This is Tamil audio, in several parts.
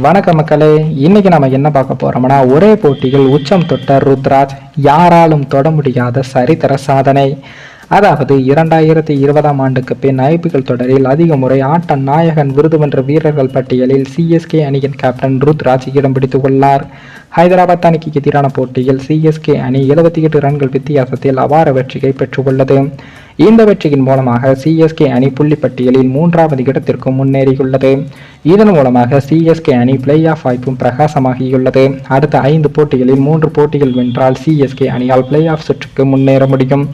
வணக்க மக்களே இன்னைக்கு நம்ம என்ன பார்க்க போறோம்னா ஒரே போட்டியில் உச்சம் தொட்ட ருத்ராஜ் யாராலும் தொட முடியாத சரித்திர சாதனை. அதாவது இரண்டாயிரத்தி இருபதாம் ஆண்டுக்கு பின் ஐபிஎல் தொடரில் அதிக முறை ஆட்ட நாயகன் விருது வென்ற வீரர்கள் பட்டியலில் சிஎஸ்கே அணியின் கேப்டன் ருத்ராஜ் இடம் பிடித்துக் ஹைதராபாத் அணிக்கு எதிரான போட்டியில் சிஎஸ்கே அணி எழுபத்தி எட்டு ரன்கள் வித்தியாசத்தில் அபார வெற்றியை பெற்றுள்ளது இந்த வெற்றியின் மூலமாக சிஎஸ்கே அணி புள்ளி பட்டியலில் மூன்றாவது இடத்திற்கு முன்னேறியுள்ளது. இதன் மூலமாக சிஎஸ்கே அணி பிளே ஆஃப் வாய்ப்பும் பிரகாசமாகியுள்ளது. அடுத்த ஐந்து போட்டிகளில் மூன்று போட்டிகள் வென்றால் சிஎஸ்கே அணியால் பிளே ஆஃப் சுற்றுக்கு முன்னேற முடியும்.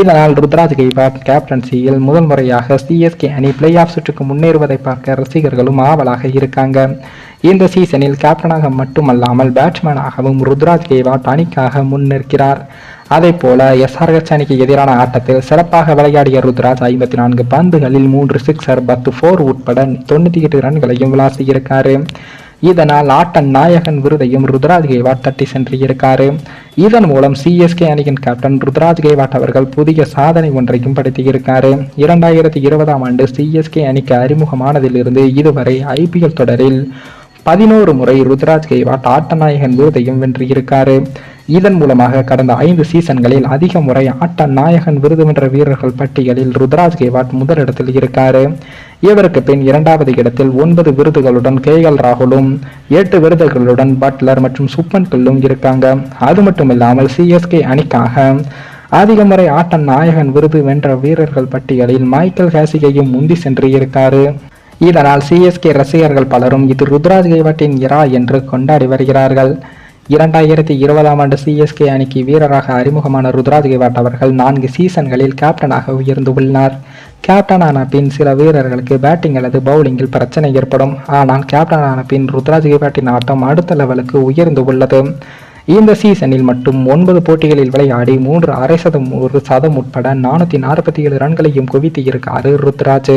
இதனால் ருத்ராஜ் கெய்வாட் கேப்டன்சியில் முதல் முறையாக சிஎஸ்கே அணி பிளே ஆஃப் சுற்றுக்கு முன்னேறுவதை பார்க்க ரசிகர்களும் ஆவலாக இருக்காங்க. இந்த சீசனில் கேப்டனாக மட்டுமல்லாமல் பேட்ஸ்மேனாகவும் ருத்ராஜ் கெய்வாட் அணிக்காக முன்னிற்கிறார். அதே போல எஸ்ஆர்ஹெச் அணிக்கு எதிரான ஆட்டத்தில் சிறப்பாக விளையாடிய ருத்ராஜ் ஐம்பத்தி நான்கு பந்துகளில் மூன்று சிக்ஸர் பத்து ஃபோர் உட்பட தொண்ணூத்தி எட்டு ரன்களையும் விளாசியிருக்காரு. இதனால் ஆட்ட நாயகன் விருதையும் ருத்ராஜ் கெய்வாட் தட்டி சென்றிருக்காரு. இதன் மூலம் சிஎஸ்கே அணியின் கேப்டன் ருத்ராஜ் கெய்வாட் அவர்கள் புதிய சாதனை ஒன்றையும் படுத்தியிருக்காரு இரண்டாயிரத்தி இருபதாம் ஆண்டு சிஎஸ்கே அணிக்கு அறிமுகமானதிலிருந்து இதுவரை ஐபிஎல் தொடரில் பதினோரு முறை ருத்ராஜ் கெய்வாட் ஆட்டநாயகன் விருதையும் வென்றிருக்காரு. இதன் மூலமாக கடந்த ஐந்து சீசன்களில் அதிக முறை ஆட்ட நாயகன் விருது வென்ற வீரர்கள் பட்டியலில் ருத்ராஜ் கேவாட் முதலிடத்தில் இருக்காரு. இவருக்கு பின் இரண்டாவது இடத்தில் ஒன்பது விருதுகளுடன் கே எல் ராகுலும் எட்டு விருதுகளுடன் பட்லர் மற்றும் சுப்பன் கில்லும் இருக்காங்க. அது மட்டும் இல்லாமல் சிஎஸ்கே அணிக்காக அதிக முறை ஆட்ட நாயகன் விருது வென்ற வீரர்கள் பட்டியலில் மைக்கேல் ஹேசிகையும் முந்தி சென்று இருக்காரு. இதனால் சிஎஸ்கே ரசிகர்கள் பலரும் இது ருத்ராஜ் கேவாட்டின் இரா என்று கொண்டாடி வருகிறார்கள். இரண்டாயிரத்தி இருபதாம் ஆண்டு சிஎஸ்கே அணிக்கு வீரராக அறிமுகமான ருத்ராஜ் கெவாட் அவர்கள் நான்கு சீசன்களில் கேப்டனாக உயர்ந்து உள்ளார். கேப்டனான பின் சில வீரர்களுக்கு பேட்டிங் அல்லது பவுலிங்கில் பிரச்சனை ஏற்படும். ஆனால் கேப்டனான பின் ருத்ராஜ் கெவாட்டின் ஆட்டம் அடுத்த லெவலுக்கு உயர்ந்து உள்ளது. இந்த சீசனில் மட்டும் ஒன்பது போட்டிகளில் விளையாடி மூன்று அரை சதம் ஒரு சதம் உட்பட நானூற்றி நாற்பத்தி ஏழு ரன்களையும் குவித்து இருக்காரு ருத்ராஜ்.